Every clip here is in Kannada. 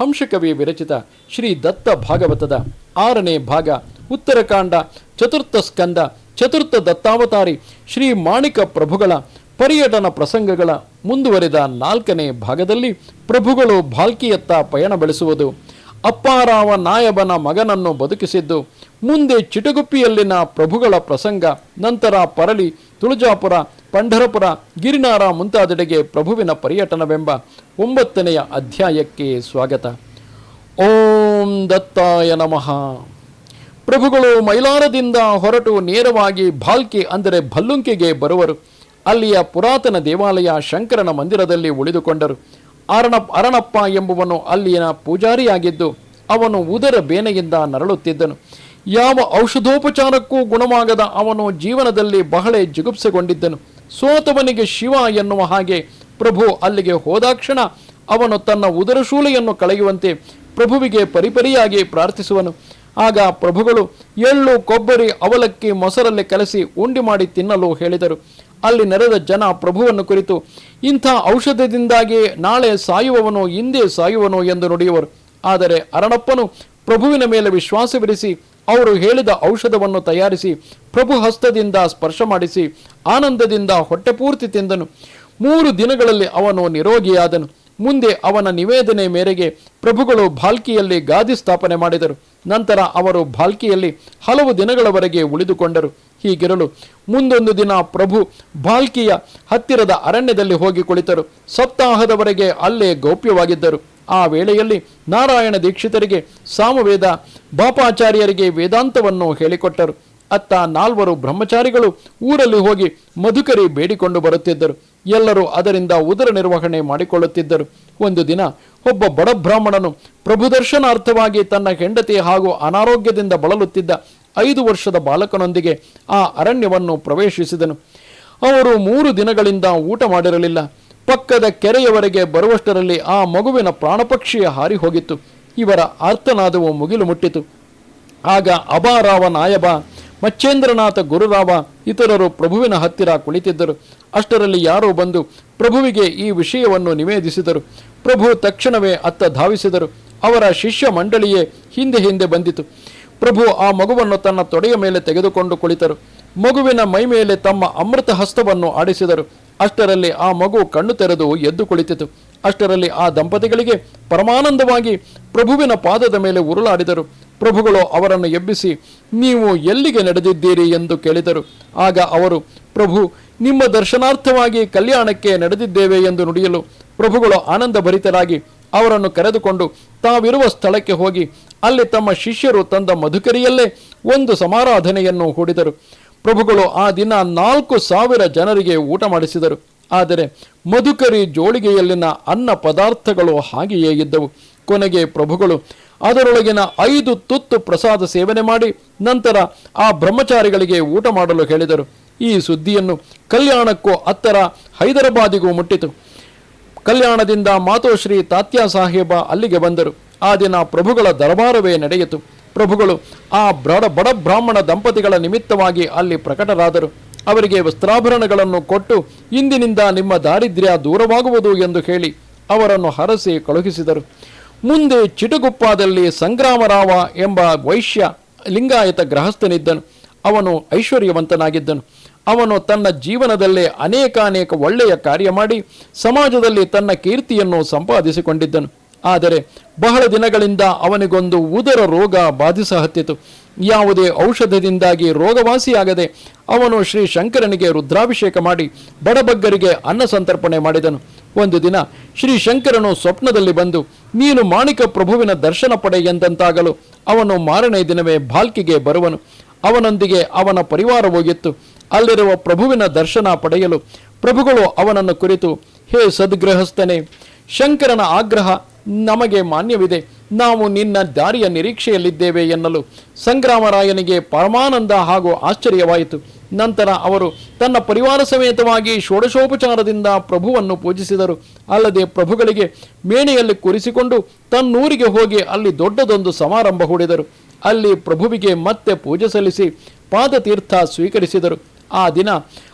ಹಂಸಕವಿ ವಿರಚಿತ ಶ್ರೀ ದತ್ತ ಭಾಗವತದ ಆರನೇ ಭಾಗ, ಉತ್ತರಕಾಂಡ, ಚತುರ್ಥ ಸ್ಕಂದ, ಚತುರ್ಥ ದತ್ತಾವತಾರಿ, ಶ್ರೀ ಮಾಣಿಕ ಪ್ರಭುಗಳ ಪರ್ಯಟನ ಪ್ರಸಂಗಗಳ ಮುಂದುವರೆದ ನಾಲ್ಕನೇ ಭಾಗದಲ್ಲಿ ಪ್ರಭುಗಳು ಭಾಲ್ಕಿಯತ್ತ ಪಯಣ ಬೆಳೆಸುವುದು. ಅಪ್ಪಾರಾವ ನಾಯಬನ ಮಗನನ್ನು ಬದುಕಿಸಿದ್ದು, ಮುಂದೆ ಚಿಟಗುಪ್ಪಿಯಲ್ಲಿನ ಪ್ರಭುಗಳ ಪ್ರಸಂಗ, ನಂತರ ಪರಳಿ ತುಳಜಾಪುರ ಪಂಢರಪುರ ಗಿರಿನಾರ ಮುಂತಾದೆಡೆಗೆ ಪ್ರಭುವಿನ ಪರ್ಯಟನವೆಂಬ ಒಂಬತ್ತನೆಯ ಅಧ್ಯಾಯಕ್ಕೆ ಸ್ವಾಗತ. ಓಂ ದತ್ತಾಯ ನಮಃ. ಪ್ರಭುಗಳು ಮೈಲಾರದಿಂದ ಹೊರಟು ನೇರವಾಗಿ ಭಾಲ್ಕಿ ಅಂದರೆ ಭಲ್ಲುಂಕಿಗೆ ಬರುವರು. ಅಲ್ಲಿಯ ಪುರಾತನ ದೇವಾಲಯ ಶಂಕರನ ಮಂದಿರದಲ್ಲಿ ಉಳಿದುಕೊಂಡರು. ಅರಣ ಅರಣಪ್ಪ ಎಂಬುವನು ಅಲ್ಲಿನ ಪೂಜಾರಿಯಾಗಿದ್ದು, ಅವನು ಉದರ ಬೇನೆಯಿಂದ ನರಳುತ್ತಿದ್ದನು. ಯಾವ ಔಷಧೋಪಚಾರಕ್ಕೂ ಗುಣವಾಗದ ಅವನು ಜೀವನದಲ್ಲಿ ಬಹಳ ಜಿಗುಪ್ಸೆಗೊಂಡಿದ್ದನು. ಸೋತವನಿಗೆ ಶಿವ ಎನ್ನುವ ಹಾಗೆ ಪ್ರಭು ಅಲ್ಲಿಗೆ ಹೋದಾಕ್ಷಣ ಅವನು ತನ್ನ ಉದರಶೂಲೆಯನ್ನು ಕಳೆಯುವಂತೆ ಪ್ರಭುವಿಗೆ ಪರಿಪರಿಯಾಗಿ ಪ್ರಾರ್ಥಿಸುವನು. ಆಗ ಪ್ರಭುಗಳು ಎಳ್ಳು, ಕೊಬ್ಬರಿ, ಅವಲಕ್ಕಿ, ಮೊಸರಲ್ಲಿ ಕಲಸಿ ಉಂಡಿ ಮಾಡಿ ತಿನ್ನಲು ಹೇಳಿದರು. ಅಲ್ಲಿ ನೆರೆದ ಜನ ಪ್ರಭುವನ್ನು ಕುರಿತು, ಇಂಥ ಔಷಧದಿಂದಾಗಿ ನಾಳೆ ಸಾಯುವವನು, ಹಿಂದೆ ಸಾಯುವನು ಎಂದು ನುಡಿಯುವರು. ಆದರೆ ಅರಣಪ್ಪನು ಪ್ರಭುವಿನ ಮೇಲೆ ವಿಶ್ವಾಸವಿರಿಸಿ, ಅವರು ಹೇಳಿದ ಔಷಧವನ್ನು ತಯಾರಿಸಿ, ಪ್ರಭು ಹಸ್ತದಿಂದ ಸ್ಪರ್ಶ ಮಾಡಿಸಿ, ಆನಂದದಿಂದ ಹೊಟ್ಟೆಪೂರ್ತಿ ತಿಂದನು. ಮೂರು ದಿನಗಳಲ್ಲಿ ಅವನು ನಿರೋಗಿಯಾದನು. ಮುಂದೆ ಅವನ ನಿವೇದನೆ ಮೇರೆಗೆ ಪ್ರಭುಗಳು ಭಾಲ್ಕಿಯಲ್ಲಿ ಗಾದಿ ಸ್ಥಾಪನೆ ಮಾಡಿದರು. ನಂತರ ಅವರು ಭಾಲ್ಕಿಯಲ್ಲಿ ಹಲವು ದಿನಗಳವರೆಗೆ ಉಳಿದುಕೊಂಡರು. ಹೀಗಿರಲು ಮುಂದೊಂದು ದಿನ ಪ್ರಭು ಭಾಲ್ಕಿಯ ಹತ್ತಿರದ ಅರಣ್ಯದಲ್ಲಿ ಹೋಗಿ ಕುಳಿತರು. ಸಪ್ತಾಹದವರೆಗೆ ಅಲ್ಲೇ ಗೌಪ್ಯವಾಗಿದ್ದರು. ಆ ವೇಳೆಯಲ್ಲಿ ನಾರಾಯಣ ದೀಕ್ಷಿತರಿಗೆ ಸಾಮವೇದ ಬಾಪಾಚಾರ್ಯರಿಗೆ ವೇದಾಂತವನ್ನು ಹೇಳಿಕೊಟ್ಟರು. ಅತ್ತ ನಾಲ್ವರು ಬ್ರಹ್ಮಚಾರಿಗಳು ಊರಲ್ಲಿ ಹೋಗಿ ಮಧುಕರಿ ಬೇಡಿಕೊಂಡು ಬರುತ್ತಿದ್ದರು. ಎಲ್ಲರೂ ಅದರಿಂದ ಉದರ ನಿರ್ವಹಣೆ ಮಾಡಿಕೊಳ್ಳುತ್ತಿದ್ದರು. ಒಂದು ದಿನ ಒಬ್ಬ ಬಡ ಬ್ರಾಹ್ಮಣನು ಪ್ರಭು ದರ್ಶನಾರ್ಥವಾಗಿ ತನ್ನ ಹೆಂಡತಿ ಹಾಗೂ ಅನಾರೋಗ್ಯದಿಂದ ಬಳಲುತ್ತಿದ್ದ ಐದು ವರ್ಷದ ಬಾಲಕನೊಂದಿಗೆ ಆ ಅರಣ್ಯವನ್ನು ಪ್ರವೇಶಿಸಿದನು. ಅವರು ಮೂರು ದಿನಗಳಿಂದ ಊಟ ಮಾಡಿರಲಿಲ್ಲ. ಪಕ್ಕದ ಕೆರೆಯವರೆಗೆ ಬರುವಷ್ಟರಲ್ಲಿ ಆ ಮಗುವಿನ ಪ್ರಾಣಪಕ್ಷಿಯ ಹಾರಿ ಹೋಗಿತ್ತು ಇವರ ಅರ್ಥನಾದವು ಮುಗಿಲು ಮುಟ್ಟಿತು ಆಗ ಅಬಾರಾವ ನಾಯಬ, ಮಚ್ಚೇಂದ್ರನಾಥ ಗುರುರಾವ ಇತರರು ಪ್ರಭುವಿನ ಹತ್ತಿರ ಕುಳಿತಿದ್ದರು. ಅಷ್ಟರಲ್ಲಿ ಯಾರೋ ಬಂದು ಪ್ರಭುವಿಗೆ ಈ ವಿಷಯವನ್ನು ನಿವೇದಿಸಿದರು. ಪ್ರಭು ತಕ್ಷಣವೇ ಅತ್ತ ಧಾವಿಸಿದರು. ಅವರ ಶಿಷ್ಯ ಮಂಡಳಿಯೇ ಹಿಂದೆ ಹಿಂದೆ ಬಂದಿತು. ಪ್ರಭು ಆ ಮಗುವನ್ನು ತನ್ನ ತೊಡೆಯ ಮೇಲೆ ತೆಗೆದುಕೊಂಡು ಕುಳಿತರು. ಮಗುವಿನ ಮೈ ಮೇಲೆ ತಮ್ಮ ಅಮೃತ ಹಸ್ತವನ್ನು ಆಡಿಸಿದರು. ಅಷ್ಟರಲ್ಲಿ ಆ ಮಗು ಕಣ್ಣು ತೆರೆದು ಎದ್ದು ಕುಳಿತಿತು. ಅಷ್ಟರಲ್ಲಿ ಆ ದಂಪತಿಗಳಿಗೆ ಪರಮಾನಂದವಾಗಿ ಪ್ರಭುವಿನ ಪಾದದ ಮೇಲೆ ಉರುಳಾಡಿದರು. ಪ್ರಭುಗಳು ಅವರನ್ನು ಎಬ್ಬಿಸಿ, ನೀವು ಎಲ್ಲಿಗೆ ನಡೆದಿದ್ದೀರಿ? ಎಂದು ಕೇಳಿದರು. ಆಗ ಅವರು, ಪ್ರಭು, ನಿಮ್ಮ ದರ್ಶನಾರ್ಥವಾಗಿ ಕಲ್ಯಾಣಕ್ಕೆ ನಡೆದಿದ್ದೇವೆ ಎಂದು ನುಡಿಯಲು. ಪ್ರಭುಗಳು ಆನಂದ ಭರಿತರಾಗಿ ಅವರನ್ನು ಕರೆದುಕೊಂಡು, ತಾವಿರುವ ಸ್ಥಳಕ್ಕೆ ಹೋಗಿ, ಅಲ್ಲಿ ತಮ್ಮ ಶಿಷ್ಯರು ತಂದ ಮಧುಕರಿಯಲ್ಲೇ ಒಂದು ಸಮಾರಾಧನೆಯನ್ನು ಹೂಡಿದರು. ಪ್ರಭುಗಳು ಆ ದಿನ ನಾಲ್ಕು ಸಾವಿರ ಜನರಿಗೆ ಊಟ ಮಾಡಿಸಿದರು. ಆದರೆ ಮಧುಕರಿ ಜೋಳಿಗೆಯಲ್ಲಿನ ಅನ್ನ ಪದಾರ್ಥಗಳು ಹಾಗೆಯೇ ಇದ್ದವು. ಕೊನೆಗೆ ಪ್ರಭುಗಳು ಅದರೊಳಗಿನ ಐದು ತುತ್ತು ಪ್ರಸಾದ ಸೇವನೆ ಮಾಡಿ ನಂತರ ಆ ಬ್ರಹ್ಮಚಾರಿಗಳಿಗೆ ಊಟ ಮಾಡಲು ಹೇಳಿದರು. ಈ ಸುದ್ದಿಯನ್ನು ಕಲ್ಯಾಣಕ್ಕೂ ಹತ್ತರ ಹೈದರಾಬಾದಿಗೂ ಮುಟ್ಟಿತು. ಕಲ್ಯಾಣದಿಂದ ಮಾತೋಶ್ರೀ ತಾತ್ಯಾ ಸಾಹೇಬ ಅಲ್ಲಿಗೆ ಬಂದರು. ಆ ದಿನ ಪ್ರಭುಗಳ ದರಬಾರವೇ ನಡೆಯಿತು. ಪ್ರಭುಗಳು ಆ ಬಡ ಬಡ ಬ್ರಾಹ್ಮಣ ದಂಪತಿಗಳ ನಿಮಿತ್ತವಾಗಿ ಅಲ್ಲಿ ಪ್ರಕಟರಾದರು. ಅವರಿಗೆ ವಸ್ತ್ರಾಭರಣಗಳನ್ನು ಕೊಟ್ಟು ಇಂದಿನಿಂದ ನಿಮ್ಮ ದಾರಿದ್ರ್ಯ ದೂರವಾಗುವುದು ಎಂದು ಹೇಳಿ ಅವರನ್ನು ಹರಸಿ ಕಳುಹಿಸಿದರು. ಮುಂದೆ ಚಿಟುಗುಪ್ಪದಲ್ಲಿ ಸಂಗ್ರಾಮರಾವ ಎಂಬ ವೈಶ್ಯ ಲಿಂಗಾಯತ ಗೃಹಸ್ಥನಿದ್ದನು. ಅವನು ಐಶ್ವರ್ಯವಂತನಾಗಿದ್ದನು. ಅವನು ತನ್ನ ಜೀವನದಲ್ಲೇ ಅನೇಕಾನೇಕ ಒಳ್ಳೆಯ ಕಾರ್ಯ ಮಾಡಿ ಸಮಾಜದಲ್ಲಿ ತನ್ನ ಕೀರ್ತಿಯನ್ನು ಸಂಪಾದಿಸಿಕೊಂಡಿದ್ದನು. ಆದರೆ ಬಹಳ ದಿನಗಳಿಂದ ಅವನಿಗೊಂದು ಉದರ ರೋಗ ಬಾಧಿಸ ಹತ್ತಿತು ಯಾವುದೇ ಔಷಧದಿಂದಾಗಿ ರೋಗವಾಸಿಯಾಗದೆ ಅವನು ಶ್ರೀ ಶಂಕರನಿಗೆ ರುದ್ರಾಭಿಷೇಕ ಮಾಡಿ ಬಡಬಗ್ಗರಿಗೆ ಅನ್ನ ಸಂತರ್ಪಣೆ ಮಾಡಿದನು. ಒಂದು ದಿನ ಶ್ರೀ ಶಂಕರನು ಸ್ವಪ್ನದಲ್ಲಿ ಬಂದು, ನೀನು ಮಾಣಿಕ ಪ್ರಭುವಿನ ದರ್ಶನ ಪಡೆ ಎಂದಂತಾಗಲು ಅವನು ಮಾರನೇ ದಿನವೇ ಭಾಲ್ಕಿಗೆ ಬರುವನು. ಅವನೊಂದಿಗೆ ಅವನ ಪರಿವಾರ ಹೋಗಿತ್ತು ಅಲ್ಲಿರುವ ಪ್ರಭುವಿನ ದರ್ಶನ ಪಡೆಯಲು ಪ್ರಭುಗಳು ಅವನನ್ನು ಕುರಿತು, ಹೇ ಸದ್ಗೃಹಸ್ಥನೇ, ಶಂಕರನ ಆಗ್ರಹ ನಮಗೆ ಮಾನ್ಯವಿದೆ. ನಾವು ನಿನ್ನ ದಾರಿಯ ನಿರೀಕ್ಷೆಯಲ್ಲಿದ್ದೇವೆ ಎನ್ನಲು ಸಂಗ್ರಾಮರಾಯನಿಗೆ ಪರಮಾನಂದ ಹಾಗೂ ಆಶ್ಚರ್ಯವಾಯಿತು. ನಂತರ ಅವರು ತನ್ನ ಪರಿವಾರ ಸಮೇತವಾಗಿ ಷೋಡಶೋಪಚಾರದಿಂದ ಪ್ರಭುವನ್ನು ಪೂಜಿಸಿದರು. ಅಲ್ಲದೆ ಪ್ರಭುಗಳಿಗೆ ಮೇಣೆಯಲ್ಲಿ ಕೂರಿಸಿಕೊಂಡು ತನ್ನೂರಿಗೆ ಹೋಗಿ ಅಲ್ಲಿ ದೊಡ್ಡದೊಂದು ಸಮಾರಂಭ ಹೂಡಿದರು. ಅಲ್ಲಿ ಪ್ರಭುವಿಗೆ ಮತ್ತೆ ಪೂಜೆ ಸಲ್ಲಿಸಿ ಪಾದತೀರ್ಥ ಸ್ವೀಕರಿಸಿದರು. ಆ ದಿನ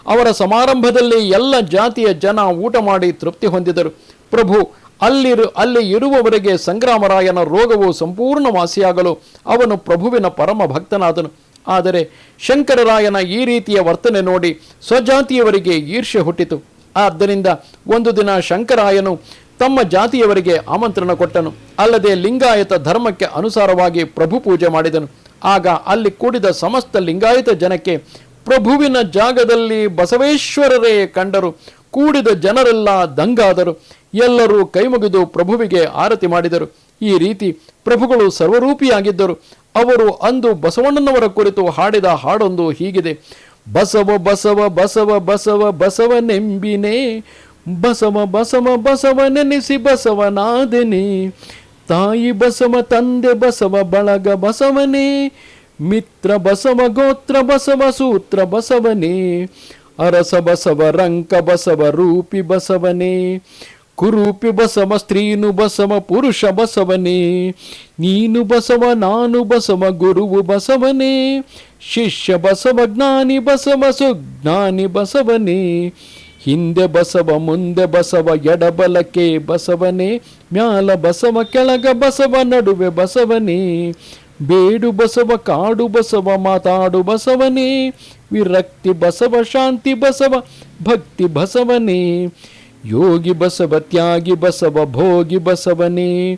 ಅವರ ಸಮಾರಂಭದಲ್ಲಿ ಎಲ್ಲ ಜಾತಿಯ ಜನ ಊಟ ಮಾಡಿ ತೃಪ್ತಿ ಹೊಂದಿದರು. ಪ್ರಭು ಅಲ್ಲಿರು, ಅಲ್ಲಿ ಇರುವವರೆಗೆ ಸಂಗ್ರಾಮರಾಯನ ರೋಗವು ಸಂಪೂರ್ಣ ವಾಸಿಯಾಗಲು ಅವನು ಪ್ರಭುವಿನ ಪರಮ ಭಕ್ತನಾದನು ಆದರೆ ಶಂಕರರಾಯನ ಈ ರೀತಿಯ ವರ್ತನೆ ನೋಡಿ ಸ್ವಜಾತಿಯವರಿಗೆ ಈರ್ಷೆ ಹುಟ್ಟಿತು. ಆದ್ದರಿಂದ ಒಂದು ದಿನ ಶಂಕರಾಯನು ತಮ್ಮ ಜಾತಿಯವರಿಗೆ ಆಮಂತ್ರಣ ಕೊಟ್ಟನು. ಅಲ್ಲದೆ ಲಿಂಗಾಯತ ಧರ್ಮಕ್ಕೆ ಅನುಸಾರವಾಗಿ ಪ್ರಭು ಪೂಜೆ ಮಾಡಿದನು. ಆಗ ಅಲ್ಲಿ ಕೂಡಿದ ಸಮಸ್ತ ಲಿಂಗಾಯತ ಜನಕ್ಕೆ ಪ್ರಭುವಿನ ಜಾಗದಲ್ಲಿ ಬಸವೇಶ್ವರರೇ ಕಂಡರು. ಕೂಡಿದ ಜನರೆಲ್ಲ ದಂಗಾದರು. ಎಲ್ಲರೂ ಕೈಮುಗಿದು ಪ್ರಭುವಿಗೆ ಆರತಿ ಮಾಡಿದರು. ಈ ರೀತಿ ಪ್ರಭುಗಳು ಸರ್ವರೂಪಿಯಾಗಿದ್ದರು. ಅವರು ಅಂದು ಬಸವಣ್ಣನವರ ಕುರಿತು ಹಾಡಿದ ಹಾಡೊಂದು ಹೀಗಿದೆ. ಬಸವ ಬಸವ ಬಸವ ಬಸವ, ಬಸವನೆಂಬಿನೇ. ಬಸವ ಬಸವ ಬಸವ ನೆನೆಸಿ ಬಸವನಾದೆನೆ. ತಾಯಿ ಬಸವ, ತಂದೆ ಬಸವ, ಬಳಗ ಬಸವನೇ. ಮಿತ್ರ ಬಸವ, ಗೋತ್ರ ಬಸವ, ಸೂತ್ರ ಬಸವನೇ. ಅರಸ ಬಸವ ರಂಕ ಬಸವ ರೂಪಿ ಬಸವನೇ, ಕುರೂಪಿ ಬಸವ ಸ್ತ್ರೀನು ಬಸವ ಪುರುಷ ಬಸವನೇ, ನೀನು ಬಸವ, ನಾನು ಬಸವ, ಗುರುವು ಬಸವನೇ, ಶಿಷ್ಯ ಬಸವ, ಜ್ಞಾನಿ ಬಸವ, ಸುಜ್ಞಾನಿ ಬಸವನೇ, ಹಿಂದೆ ಬಸವ, ಮುಂದೆ ಬಸವ ಎಡಬಲಕೆ ಬಸವನೇ, ಮ್ಯಾಲ ಬಸವ, ಕೆಳಗ ಬಸವ, ನಡುವೆ ಬಸವನೇ ಬೇಡು ಬಸವ, ಕಾಡು ಬಸವ, ಮಾತಾಡು ಬಸವನೇ. ವಿರಕ್ತಿ ಬಸವ, ಶಾಂತಿ ಬಸವ, ಭಕ್ತಿ ಬಸವನೇ. ಯೋಗಿ ಬಸವ, ತ್ಯಾಗಿ ಬಸವ, ಭೋಗಿ ಬಸವನೇ.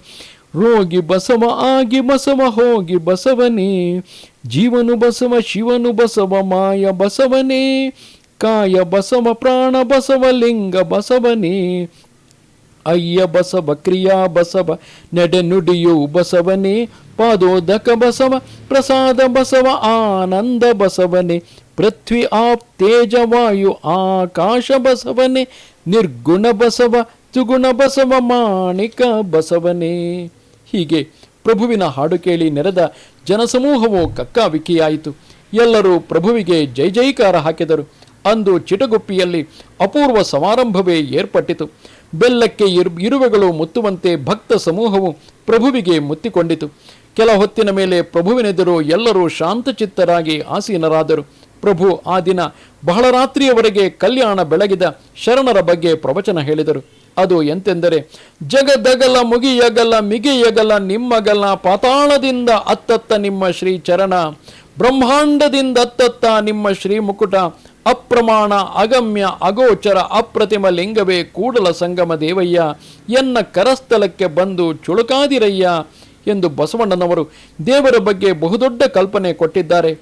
ರೋಗಿ ಬಸವ, ಆಗಿ ಬಸವ, ಹೋಗಿ ಬಸವನೇ. ಜೀವನು ಬಸವ, ಶಿವನು ಬಸವ, ಮಾಯ ಬಸವನೇ. ಕಾಯ ಬಸವ, ಪ್ರಾಣ ಬಸವ, ಲಿಂಗ ಬಸವನೇ. ಅಯ್ಯ ಬಸವ ಕ್ರಿಯಾ ಬಸವ, ನೆಡೆ ನುಡಿಯು ಬಸವನೇ, ಪಾದೋದಕ ಬಸವ, ಪ್ರಸಾದ ಬಸವ, ಆನಂದ ಬಸವನೇ, ಪೃಥ್ವಿ ಆಪ್ ತೇಜ ವಾಯು, ಆಕಾಶ ಬಸವನೇ, ನಿರ್ಗುಣ ಬಸವ ತ್ರಿಗುಣ ಬಸವ, ಮಾಣಿಕ ಬಸವನೇ. ಹೀಗೆ ಪ್ರಭುವಿನ ಹಾಡು ಕೇಳಿ ನೆರೆದ ಜನಸಮೂಹವು ಕಕ್ಕಾವಿಕಿಯಾಯಿತು. ಎಲ್ಲರೂ ಪ್ರಭುವಿಗೆ ಜೈ ಜೈಕಾರ ಹಾಕಿದರು. ಅಂದು ಚಿಟಗುಪ್ಪಿಯಲ್ಲಿ ಅಪೂರ್ವ ಸಮಾರಂಭವೇ ಏರ್ಪಟ್ಟಿತು. ಬೆಲ್ಲಕ್ಕೆ ಇರು ಇರುವೆಗಳು ಮುತ್ತುವಂತೆ ಭಕ್ತ ಸಮೂಹವು ಪ್ರಭುವಿಗೆ ಮುತ್ತಿಕೊಂಡಿತು. ಕೆಲ ಹೊತ್ತಿನ ಮೇಲೆ ಪ್ರಭುವಿನೆದುರು ಎಲ್ಲರೂ ಶಾಂತಚಿತ್ತರಾಗಿ ಆಸೀನರಾದರು. ಪ್ರಭು ಆ ದಿನ ಬಹಳ ರಾತ್ರಿಯವರೆಗೆ ಕಲ್ಯಾಣ ಬೆಳಗಿದ ಶರಣರ ಬಗ್ಗೆ ಪ್ರವಚನ ಹೇಳಿದರು. ಅದು ಎಂತೆಂದರೆ, ಜಗದಗಲ ಮುಗಿಯಗಲ ಮಿಗಿಯಗಲ ನಿಮ್ಮಗಲ ಪಾತಾಳದಿಂದ ಅತ್ತತ್ತ ನಿಮ್ಮ ಶ್ರೀ ಚರಣ ಬ್ರಹ್ಮಾಂಡದಿಂದ ಅತ್ತತ್ತ ನಿಮ್ಮ ಶ್ರೀ ಮುಕುಟ ಅಪ್ರಮಾಣ, ಅಗಮ್ಯ, ಅಗೋಚರ, ಅಪ್ರತಿಮ ಲಿಂಗವೇ ಕೂಡಲ ಸಂಗಮ ದೇವಯ್ಯ. ಎನ್ನ ಕರಸ್ಥಲಕ್ಕೆ ಬಂದು ಚುಳುಕಾದಿರಯ್ಯ ಎಂದು ಬಸವಣ್ಣನವರು ದೇವರ ಬಗ್ಗೆ ಬಹುದೊಡ್ಡ ಕಲ್ಪನೆ ಕೊಟ್ಟಿದ್ದಾರೆ.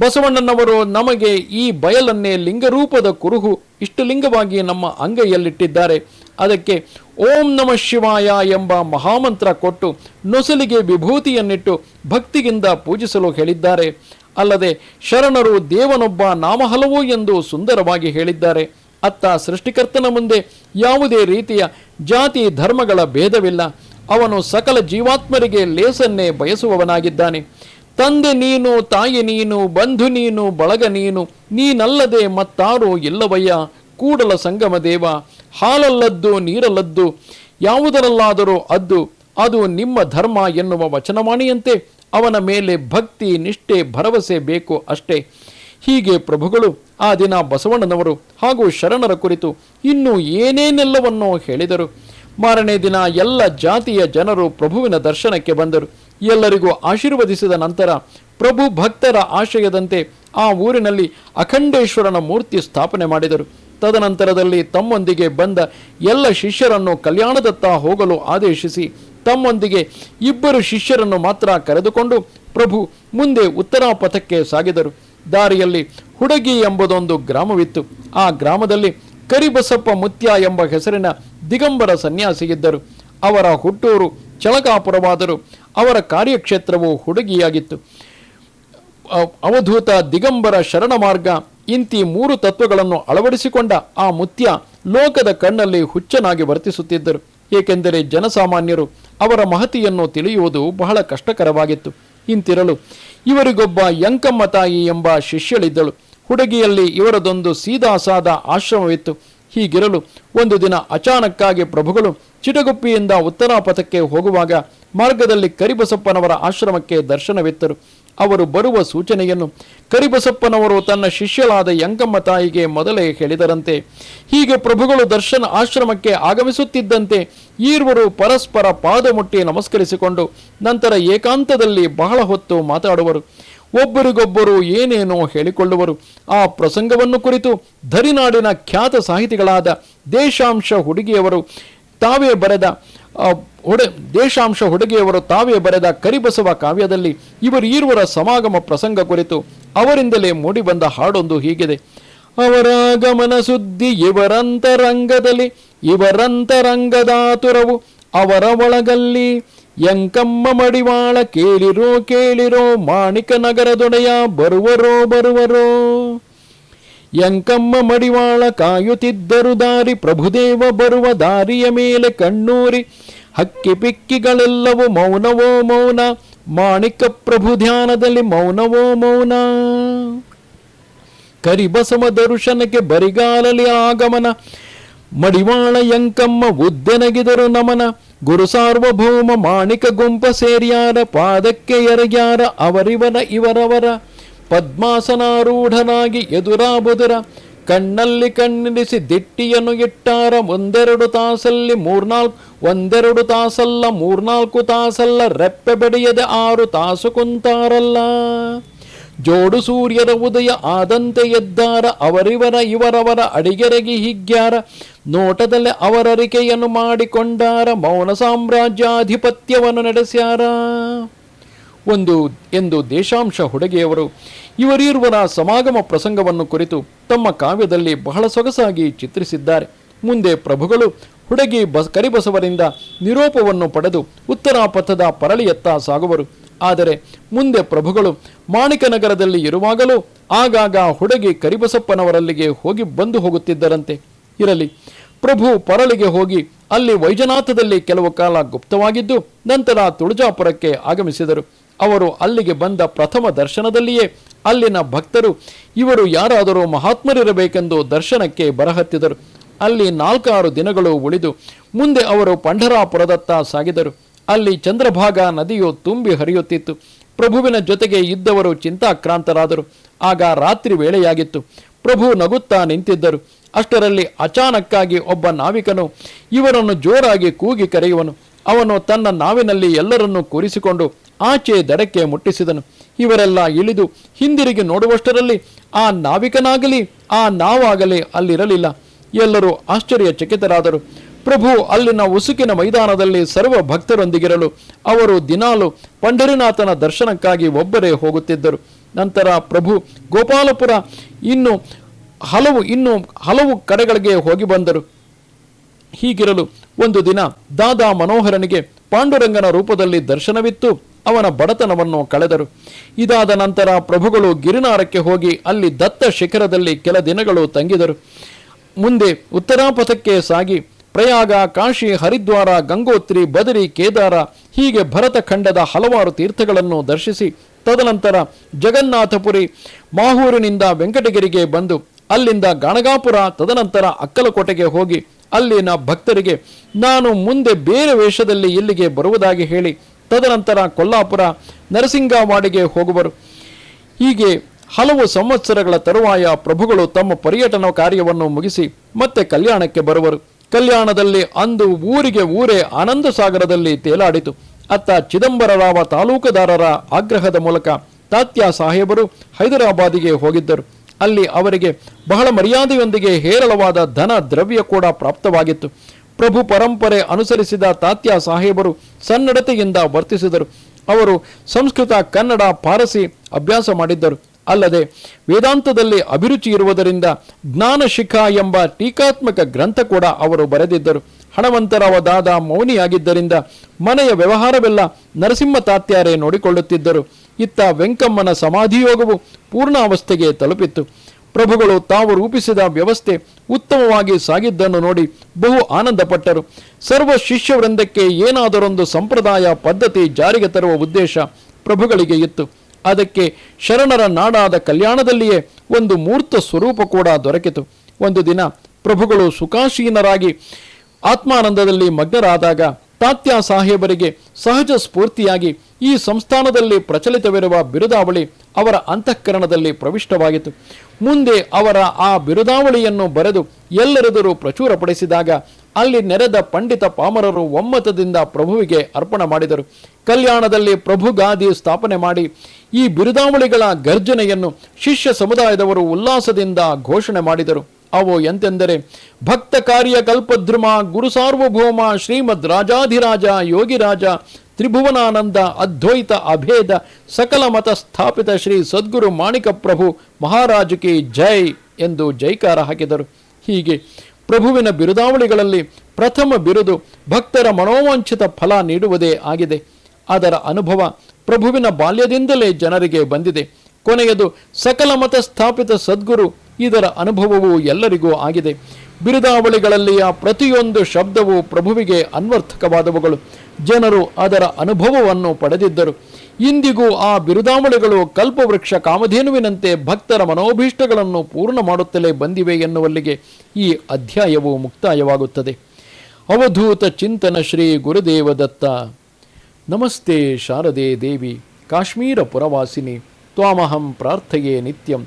ಬಸವಣ್ಣನವರು ನಮಗೆ ಈ ಬಯಲನ್ನೇ ಲಿಂಗರೂಪದ ಕುರುಹು ಇಷ್ಟಲಿಂಗವಾಗಿ ನಮ್ಮ ಅಂಗೈಯಲ್ಲಿಟ್ಟಿದ್ದಾರೆ. ಅದಕ್ಕೆ ಓಂ ನಮ ಶಿವಾಯ ಎಂಬ ಮಹಾಮಂತ್ರ ಕೊಟ್ಟು ನೊಸಲಿಗೆ ವಿಭೂತಿಯನ್ನಿಟ್ಟು ಭಕ್ತಿಯಿಂದ ಪೂಜಿಸಲು ಹೇಳಿದ್ದಾರೆ. ಅಲ್ಲದೆ ಶರಣರು ದೇವನೊಬ್ಬ ನಾಮಹಲವು ಎಂದು ಸುಂದರವಾಗಿ ಹೇಳಿದ್ದಾರೆ. ಅತ್ತ ಸೃಷ್ಟಿಕರ್ತನ ಮುಂದೆ ಯಾವುದೇ ರೀತಿಯ ಜಾತಿ ಧರ್ಮಗಳ ಭೇದವಿಲ್ಲ. ಅವನು ಸಕಲ ಜೀವಾತ್ಮರಿಗೆ ಲೇಸನ್ನೇ ಬಯಸುವವನಾಗಿದ್ದಾನೆ. ತಂದೆ ನೀನು, ತಾಯಿ ನೀನು, ಬಂಧು ನೀನು, ಬಳಗ ನೀನು, ನೀನಲ್ಲದೆ ಮತ್ತಾರೋ ಇಲ್ಲವಯ್ಯ. ಕೂಡಲ ಸಂಗಮ ದೇವ, ಹಾಲಲ್ಲದ್ದು ನೀರಲ್ಲದ್ದು, ಯಾವುದರಲ್ಲಾದರೂ ಅದ್ದು, ಅದು ನಿಮ್ಮ ಧರ್ಮ ಎನ್ನುವ ವಚನವಾಣಿಯಂತೆ ಅವನ ಮೇಲೆ ಭಕ್ತಿ, ನಿಷ್ಠೆ, ಭರವಸೆ ಬೇಕು ಅಷ್ಟೇ. ಹೀಗೆ ಪ್ರಭುಗಳು ಆ ದಿನ ಬಸವಣ್ಣನವರು ಹಾಗೂ ಶರಣರ ಕುರಿತು ಇನ್ನೂ ಏನೇನೆಲ್ಲವನ್ನೋ ಹೇಳಿದರು. ಮಾರನೇ ದಿನ ಎಲ್ಲ ಜಾತಿಯ ಜನರು ಪ್ರಭುವಿನ ದರ್ಶನಕ್ಕೆ ಬಂದರು. ಎಲ್ಲರಿಗೂ ಆಶೀರ್ವದಿಸಿದ ನಂತರ ಪ್ರಭು ಭಕ್ತರ ಆಶಯದಂತೆ ಆ ಊರಿನಲ್ಲಿ ಅಖಂಡೇಶ್ವರನ ಮೂರ್ತಿ ಸ್ಥಾಪನೆ ಮಾಡಿದರು. ತದನಂತರದಲ್ಲಿ ತಮ್ಮೊಂದಿಗೆ ಬಂದ ಎಲ್ಲ ಶಿಷ್ಯರನ್ನು ಕಲ್ಯಾಣದತ್ತ ಹೋಗಲು ಆದೇಶಿಸಿ ತಮ್ಮೊಂದಿಗೆ ಇಬ್ಬರು ಶಿಷ್ಯರನ್ನು ಮಾತ್ರ ಕರೆದುಕೊಂಡು ಪ್ರಭು ಮುಂದೆ ಉತ್ತರ ಪಥಕ್ಕೆ ಸಾಗಿದರು. ದಾರಿಯಲ್ಲಿ ಹುಡಗಿ ಎಂಬುದೊಂದು ಗ್ರಾಮವಿತ್ತು. ಆ ಗ್ರಾಮದಲ್ಲಿ ಕರಿಬಸಪ್ಪ ಮುತ್ಯ ಎಂಬ ಹೆಸರಿನ ದಿಗಂಬರ ಸನ್ಯಾಸಿಗಿದ್ದರು ಅವರ ಹುಟ್ಟೂರು ಚಳಕಾಪುರವಾದರೂ ಅವರ ಕಾರ್ಯಕ್ಷೇತ್ರವು ಹುಡುಗಿಯಾಗಿತ್ತು. ಅವಧೂತ ದಿಗಂಬರ ಶರಣ ಮಾರ್ಗ ಇಂತಿ ಮೂರು ತತ್ವಗಳನ್ನು ಅಳವಡಿಸಿಕೊಂಡ ಆ ಮುತ್ಯ ಲೋಕದ ಕಣ್ಣಲ್ಲಿ ಹುಚ್ಚನಾಗಿ ವರ್ತಿಸುತ್ತಿದ್ದರು. ಏಕೆಂದರೆ ಜನಸಾಮಾನ್ಯರು ಅವರ ಮಹತಿಯನ್ನು ತಿಳಿಯುವುದು ಬಹಳ ಕಷ್ಟಕರವಾಗಿತ್ತು. ಇಂತಿರಲು, ಇವರಿಗೊಬ್ಬ ಯಂಕಮ್ಮ ತಾಯಿ ಎಂಬ ಶಿಷ್ಯಳಿದ್ದಳು. ಹುಡುಗಿಯಲ್ಲಿ ಇವರದೊಂದು ಸೀದಾಸಾದ ಆಶ್ರಮವಿತ್ತು. ಹೀಗಿರಲು ಒಂದು ದಿನ ಅಚಾನಕ್ಕಾಗಿ ಪ್ರಭುಗಳು ಚಿಟಗುಪ್ಪಿಯಿಂದ ಉತ್ತರಾಪಥಕ್ಕೆ ಹೋಗುವಾಗ ಮಾರ್ಗದಲ್ಲಿ ಕರಿಬಸಪ್ಪನವರ ಆಶ್ರಮಕ್ಕೆ ದರ್ಶನವಿತ್ತರು. ಅವರು ಬರುವ ಸೂಚನೆಯನ್ನು ಕರಿಬಸಪ್ಪನವರು ತನ್ನ ಶಿಷ್ಯಳಾದ ಯಂಕಮ್ಮ ತಾಯಿಗೆ ಮೊದಲೇ ಹೇಳಿದರಂತೆ. ಹೀಗೆ ಪ್ರಭುಗಳು ದರ್ಶನ ಆಶ್ರಮಕ್ಕೆ ಆಗಮಿಸುತ್ತಿದ್ದಂತೆ ಈರ್ವರು ಪರಸ್ಪರ ಪಾದ ನಮಸ್ಕರಿಸಿಕೊಂಡು ನಂತರ ಏಕಾಂತದಲ್ಲಿ ಬಹಳ ಹೊತ್ತು ಮಾತಾಡುವರು. ಒಬ್ಬರಿಗೊಬ್ಬರು ಏನೇನೋ ಹೇಳಿಕೊಳ್ಳುವರು. ಆ ಪ್ರಸಂಗವನ್ನು ಕುರಿತು ಧರಿನಾಡಿನ ಖ್ಯಾತ ಸಾಹಿತಿಗಳಾದ ದೇಶಾಂಶ ಹುಡುಗಿಯವರು ತಾವೇ ಬರೆದ ಹುಡ, ದೇಶಾಂಶ ಹುಡುಗಿಯವರು ತಾವೇ ಬರೆದ ಕರಿಬಸವ ಕಾವ್ಯದಲ್ಲಿ ಇವರು ಈರುವರ ಸಮಾಗಮ ಪ್ರಸಂಗ ಕುರಿತು ಅವರಿಂದಲೇ ಮೂಡಿಬಂದ ಹಾಡೊಂದು ಹೀಗಿದೆ. ಅವರ ಗಮನ ಸುದ್ದಿ ಇವರಂತರಂಗದಲ್ಲಿ, ಇವರಂತರಂಗದಾತುರವು ಅವರ ಒಳಗಲ್ಲಿ. ಯಂಕಮ್ಮ ಮಡಿವಾಳ ಕೇಳಿರೋ ಕೇಳಿರೋ, ಮಾಣಿಕ ನಗರದೊಡೆಯ ಬರುವರೋ ಬರುವರೋ. ಯಂಕಮ್ಮ ಮಡಿವಾಳ ಕಾಯುತ್ತಿದ್ದರು ದಾರಿ, ಪ್ರಭುದೇವ ಬರುವ ದಾರಿಯ ಮೇಲೆ ಕಣ್ಣೂರಿ. ಹಕ್ಕಿ ಪಿಕ್ಕಿಗಳೆಲ್ಲವೂ ಮೌನವೋ ಮೌನ, ಮಾಣಿಕ ಪ್ರಭು ಧ್ಯಾನದಲ್ಲಿ ಮೌನವೋ ಮೌನ. ಕರಿಬಸಮ ದರ್ಶನಕ್ಕೆ ಬರಿಗಾಲಲಿ ಆಗಮನ, ಮಡಿವಾಳ ಯಂಕಮ್ಮ ಉದ್ದೆನಗಿದರು ನಮನ. ಗುರು ಸಾರ್ವಭೌಮ ಮಾಣಿಕ ಗುಂಪ ಸೇರ್ಯಾರ, ಪಾದಕ್ಕೆ ಎರಗ್ಯಾರ ಅವರಿವರ ಇವರವರ. ಪದ್ಮಾಸನಾರೂಢನಾಗಿ ಎದುರಾಬುದುರ, ಕಣ್ಣಲ್ಲಿ ಕಣ್ಣಿರಿಸಿ ದಿಟ್ಟಿಯನ್ನು ಇಟ್ಟಾರ ಒಂದೆರಡು ತಾಸಲ್ಲಿ ಮೂರ್ನಾಲ್ಕು ಒಂದೆರಡು ತಾಸಲ್ಲ ಮೂರ್ನಾಲ್ಕು ತಾಸಲ್ಲ ರೆಪ್ಪೆ ಬಡಿಯದೆ ಆರು ತಾಸು ಕುಂತಾರಲ್ಲ. ಜೋಡು ಸೂರ್ಯರ ಉದಯ ಆದಂತೆ ಎದ್ದಾರ, ಅವರಿವರ ಇವರವರ ಅಡಿಗೆರೆಗೆ ಹಿಗ್ಗ್ಯಾರ ನೋಟದಲ್ಲಿ ಅವರರಿಕೆಯನ್ನು ಮಾಡಿಕೊಂಡಾರ, ಮೌನ ಸಾಮ್ರಾಜ್ಯಾಧಿಪತ್ಯವನ್ನು ನಡೆಸ್ಯಾರ. ಒಂದು ಎಂದು ದೇಶಾಂಶ ಹುಡುಗಿಯವರು, ಇವರೀರ್ವರ ಸಮಾಗಮ ಪ್ರಸಂಗವನ್ನು ಕುರಿತು ತಮ್ಮ ಕಾವ್ಯದಲ್ಲಿ ಬಹಳ ಸೊಗಸಾಗಿ ಚಿತ್ರಿಸಿದ್ದಾರೆ. ಮುಂದೆ ಪ್ರಭುಗಳು ಹುಡುಗಿ ಬಸ್ ಕರಿಬಸವರಿಂದ ನಿರೋಪವನ್ನು ಪಡೆದು ಉತ್ತರ ಪಥದ ಪರಳಿಯತ್ತ ಸಾಗುವರು. ಆದರೆ ಮುಂದೆ ಪ್ರಭುಗಳು ಮಾಣಿಕನಗರದಲ್ಲಿ ಇರುವಾಗಲೂ ಆಗಾಗ ಹುಡುಗಿ ಕರಿಬಸಪ್ಪನವರಲ್ಲಿಗೆ ಹೋಗಿ ಬಂದು ಹೋಗುತ್ತಿದ್ದರಂತೆ. ಇರಲಿ, ಪ್ರಭು ಪರಳಿಗೆ ಹೋಗಿ ಅಲ್ಲಿ ವೈಜನಾಥದಲ್ಲಿ ಕೆಲವು ಕಾಲ ಗುಪ್ತವಾಗಿದ್ದು ನಂತರ ತುಳಜಾಪುರಕ್ಕೆ ಆಗಮಿಸಿದರು. ಅವರು ಅಲ್ಲಿಗೆ ಬಂದ ಪ್ರಥಮ ದರ್ಶನದಲ್ಲಿಯೇ ಅಲ್ಲಿನ ಭಕ್ತರು, ಇವರು ಯಾರಾದರೂ ಮಹಾತ್ಮರಿರಬೇಕೆಂದು ದರ್ಶನಕ್ಕೆ ಬರಹತ್ತಿದರು. ಅಲ್ಲಿ ನಾಲ್ಕಾರು ದಿನಗಳು ಉಳಿದು ಮುಂದೆ ಅವರು ಪಂಢರಾಪುರದತ್ತ ಸಾಗಿದರು. ಅಲ್ಲಿ ಚಂದ್ರಭಾಗ ನದಿಯು ತುಂಬಿ ಹರಿಯುತ್ತಿತ್ತು. ಪ್ರಭುವಿನ ಜೊತೆಗೆ ಇದ್ದವರು ಚಿಂತಾಕ್ರಾಂತರಾದರು. ಆಗ ರಾತ್ರಿ ವೇಳೆಯಾಗಿತ್ತು. ಪ್ರಭು ನಗುತ್ತಾ ನಿಂತಿದ್ದರು. ಅಷ್ಟರಲ್ಲಿ ಅಚಾನಕ್ಕಾಗಿ ಒಬ್ಬ ನಾವಿಕನು ಇವರನ್ನು ಜೋರಾಗಿ ಕೂಗಿ ಕರೆಯುವನು. ಅವನು ತನ್ನ ನಾವಿನಲ್ಲಿ ಎಲ್ಲರನ್ನೂ ಕೂರಿಸಿಕೊಂಡು ಆಚೆ ದಡಕ್ಕೆ ಮುಟ್ಟಿಸಿದನು. ಇವರೆಲ್ಲ ಇಳಿದು ಹಿಂದಿರುಗಿ ನೋಡುವಷ್ಟರಲ್ಲಿ ಆ ನಾವಿಕನಾಗಲಿ, ಆ ನಾವಾಗಲಿ ಅಲ್ಲಿರಲಿಲ್ಲ. ಎಲ್ಲರೂ ಆಶ್ಚರ್ಯಚಕಿತರಾದರು. ಪ್ರಭು ಅಲ್ಲಿನ ಉಸುಕಿನ ಮೈದಾನದಲ್ಲಿ ಸರ್ವ ಭಕ್ತರೊಂದಿಗಿರಲು ಅವರು ದಿನಾಲು ಪಂಢರಿನಾಥನ ದರ್ಶನಕ್ಕಾಗಿ ಒಬ್ಬರೇ ಹೋಗುತ್ತಿದ್ದರು. ನಂತರ ಪ್ರಭು, ಗೋಪಾಲಪುರ ಇನ್ನು ಹಲವು ಇನ್ನು ಹಲವು ಕಡೆಗಳಿಗೆ ಹೋಗಿ ಬಂದರು. ಹೀಗಿರಲು ಒಂದು ದಿನ ದಾದಾ ಮನೋಹರನಿಗೆ ಪಾಂಡುರಂಗನ ರೂಪದಲ್ಲಿ ದರ್ಶನವಿತ್ತು. ಅವನ ಬಡತನವನ್ನು ಕಳೆದರು. ಇದಾದ ನಂತರ ಪ್ರಭುಗಳು ಗಿರಿನಾರಕ್ಕೆ ಹೋಗಿ ಅಲ್ಲಿ ದತ್ತ ಶಿಖರದಲ್ಲಿ ಕೆಲ ದಿನಗಳು ತಂಗಿದರು. ಮುಂದೆ ಉತ್ತರಾಪಥಕ್ಕೆ ಸಾಗಿ ಪ್ರಯಾಗ, ಕಾಶಿ, ಹರಿದ್ವಾರ, ಗಂಗೋತ್ರಿ, ಬದರಿ, ಕೇದಾರ ಹೀಗೆ ಭರತ ಖಂಡದ ಹಲವಾರು ತೀರ್ಥಗಳನ್ನು ದರ್ಶಿಸಿ ತದನಂತರ ಜಗನ್ನಾಥಪುರಿ, ಮಾಹೂರಿನಿಂದ ವೆಂಕಟಗಿರಿಗೆ ಬಂದು ಅಲ್ಲಿಂದ ಗಾಣಗಾಪುರ, ತದನಂತರ ಅಕ್ಕಲಕೋಟೆಗೆ ಹೋಗಿ ಅಲ್ಲಿನ ಭಕ್ತರಿಗೆ, ನಾನು ಮುಂದೆ ಬೇರೆ ವೇಷದಲ್ಲಿ ಇಲ್ಲಿಗೆ ಬರುವುದಾಗಿ ಹೇಳಿ. ತದನಂತರ ಕೊಲ್ಲಾಪುರ ನರಸಿಂಗವಾಡಿಗೆ ಹೋಗುವರು. ಹೀಗೆ ಹಲವು ಸಂವತ್ಸರಗಳ ತರುವಾಯ ಪ್ರಭುಗಳು ತಮ್ಮ ಪರ್ಯಟನ ಕಾರ್ಯವನ್ನು ಮುಗಿಸಿ ಮತ್ತೆ ಕಲ್ಯಾಣಕ್ಕೆ ಬರುವರು. ಕಲ್ಯಾಣದಲ್ಲಿ ಅಂದು ಊರಿಗೆ ಊರೇ ಆನಂದ ಸಾಗರದಲ್ಲಿ ತೇಲಾಡಿತು. ಅತ್ತ ಚಿದಂಬರರಾವ ತಾಲೂಕುದಾರರ ಆಗ್ರಹದ ಮೂಲಕ ತಾತ್ಯ ಸಾಹೇಬರು ಹೈದರಾಬಾದಿಗೆ ಹೋಗಿದ್ದರು. ಅಲ್ಲಿ ಅವರಿಗೆ ಬಹಳ ಮರ್ಯಾದೆಯೊಂದಿಗೆ ಹೇರಳವಾದ ಧನ ದ್ರವ್ಯ ಕೂಡ ಪ್ರಾಪ್ತವಾಗಿತ್ತು. ಪ್ರಭು ಪರಂಪರೆ ಅನುಸರಿಸಿದ ತಾತ್ಯ ಸಾಹೇಬರು ಸನ್ನಡತೆಯಿಂದ ವರ್ತಿಸಿದರು. ಅವರು ಸಂಸ್ಕೃತ, ಕನ್ನಡ, ಪಾರಸಿ ಅಭ್ಯಾಸ ಮಾಡಿದ್ದರು. ಅಲ್ಲದೆ ವೇದಾಂತದಲ್ಲಿ ಅಭಿರುಚಿ ಇರುವುದರಿಂದ ಜ್ಞಾನಶಿಖ ಎಂಬ ಟೀಕಾತ್ಮಕ ಗ್ರಂಥ ಕೂಡ ಅವರು ಬರೆದಿದ್ದರು. ಹಣವಂತರವದಾದ ಮೌನಿಯಾಗಿದ್ದರಿಂದ ಮನೆಯ ವ್ಯವಹಾರವೆಲ್ಲ ನರಸಿಂಹ ತಾತ್ಯಾರೇ ನೋಡಿಕೊಳ್ಳುತ್ತಿದ್ದರು. ಇತ್ತ ವೆಂಕಮ್ಮನ ಸಮಾಧಿಯೋಗವು ಪೂರ್ಣಾವಸ್ಥೆಗೆ ತಲುಪಿತ್ತು. ಪ್ರಭುಗಳು ತಾವು ರೂಪಿಸಿದ ವ್ಯವಸ್ಥೆ ಉತ್ತಮವಾಗಿ ಸಾಗಿದ್ದನ್ನು ನೋಡಿ ಬಹು ಆನಂದಪಟ್ಟರು. ಸರ್ವ ಶಿಷ್ಯವೃಂದಕ್ಕೆ ಏನಾದರೊಂದು ಸಂಪ್ರದಾಯ ಪದ್ಧತಿ ಜಾರಿಗೆ ತರುವ ಉದ್ದೇಶ ಪ್ರಭುಗಳಿಗೆ ಇತ್ತು. ಅದಕ್ಕೆ ಶರಣರ ನಾಡಾದ ಕಲ್ಯಾಣದಲ್ಲಿಯೇ ಒಂದು ಮೂರ್ತ ಸ್ವರೂಪ ಕೂಡ ದೊರಕಿತು. ಒಂದು ದಿನ ಪ್ರಭುಗಳು ಸುಖಾಸೀನರಾಗಿ ಆತ್ಮಾನಂದದಲ್ಲಿ ಮಗ್ನರಾದಾಗ ತಾತ್ಯ ಸಾಹೇಬರಿಗೆ ಸಹಜ ಸ್ಫೂರ್ತಿಯಾಗಿ ಈ ಸಂಸ್ಥಾನದಲ್ಲಿ ಪ್ರಚಲಿತವಿರುವ ಬಿರುದಾವಳಿ ಅವರ ಅಂತಃಕರಣದಲ್ಲಿ ಪ್ರವಿಷ್ಟವಾಗಿತ್ತು. ಮುಂದೆ ಅವರ ಆ ಬಿರುದಾವಳಿಯನ್ನು ಬರೆದು ಎಲ್ಲರೆದುರು ಪ್ರಚುರಪಡಿಸಿದಾಗ ಅಲ್ಲಿ ನೆರೆದ ಪಂಡಿತ ಪಾಮರರು ಒಮ್ಮತದಿಂದ ಪ್ರಭುವಿಗೆ ಅರ್ಪಣ ಮಾಡಿದರು. ಕಲ್ಯಾಣದಲ್ಲಿ ಪ್ರಭುಗಾದಿ ಸ್ಥಾಪನೆ ಮಾಡಿ ಈ ಬಿರುದಾವಳಿಗಳ ಗರ್ಜನೆಯನ್ನು ಶಿಷ್ಯ ಸಮುದಾಯದವರು ಉಲ್ಲಾಸದಿಂದ ಘೋಷಣೆ ಮಾಡಿದರು. ಅವು ಎಂತೆಂದರೆ ಭಕ್ತ ಕಾರ್ಯ ಕಲ್ಪದ್ರುಮ, ಗುರು ಸಾರ್ವಭೌಮ, ಶ್ರೀಮದ್ ರಾಜಾಧಿರಾಜ, ಯೋಗಿರಾಜ, ತ್ರಿಭುವನಾನಂದ, ಅದ್ವೈತ ಅಭೇದ, ಸಕಲ ಮತ ಸ್ಥಾಪಿತ ಶ್ರೀ ಸದ್ಗುರು ಮಾಣಿಕ ಪ್ರಭು ಮಹಾರಾಜಕಿ ಜೈ ಎಂದು ಜೈಕಾರ ಹಾಕಿದರು. ಹೀಗೆ ಪ್ರಭುವಿನ ಬಿರುದಾವಳಿಗಳಲ್ಲಿ ಪ್ರಥಮ ಬಿರುದು ಭಕ್ತರ ಮನೋವಾಂಛಿತ ಫಲ ನೀಡುವುದೇ ಆಗಿದೆ. ಅದರ ಅನುಭವ ಪ್ರಭುವಿನ ಬಾಲ್ಯದಿಂದಲೇ ಜನರಿಗೆ ಬಂದಿದೆ. ಕೊನೆಯದು ಸಕಲ ಮತ ಸ್ಥಾಪಿತ ಸದ್ಗುರು ಇದರ ಅನುಭವವು ಎಲ್ಲರಿಗೂ ಆಗಿದೆ. ಬಿರುದಾವಳಿಗಳಲ್ಲಿಯ ಪ್ರತಿಯೊಂದು ಶಬ್ದವು ಪ್ರಭುವಿಗೆ ಅನ್ವರ್ಥಕವಾದವುಗಳು. ಜನರು ಅದರ ಅನುಭವವನ್ನು ಪಡೆದಿದ್ದರು. ಇಂದಿಗೂ ಆ ಬಿರುದಾವಳಿಗಳು ಕಲ್ಪವೃಕ್ಷ ಕಾಮಧೇನುವಿನಂತೆ ಭಕ್ತರ ಮನೋಭೀಷ್ಟಗಳನ್ನು ಪೂರ್ಣ ಮಾಡುತ್ತಲೇ ಬಂದಿವೆ ಎನ್ನುವಲ್ಲಿಗೆ ಈ ಅಧ್ಯಾಯವು ಮುಕ್ತಾಯವಾಗುತ್ತದೆ. ಅವಧೂತ ಚಿಂತನ ಶ್ರೀ ಗುರುದೇವ ದತ್ತ. ನಮಸ್ತೆ ಶಾರದೆ ದೇವಿ, ಕಾಶ್ಮೀರ ಪುರವಾಸಿನಿ, ತ್ವಾಮಹಂ ಪ್ರಾರ್ಥೆಯೇ ನಿತ್ಯಂ.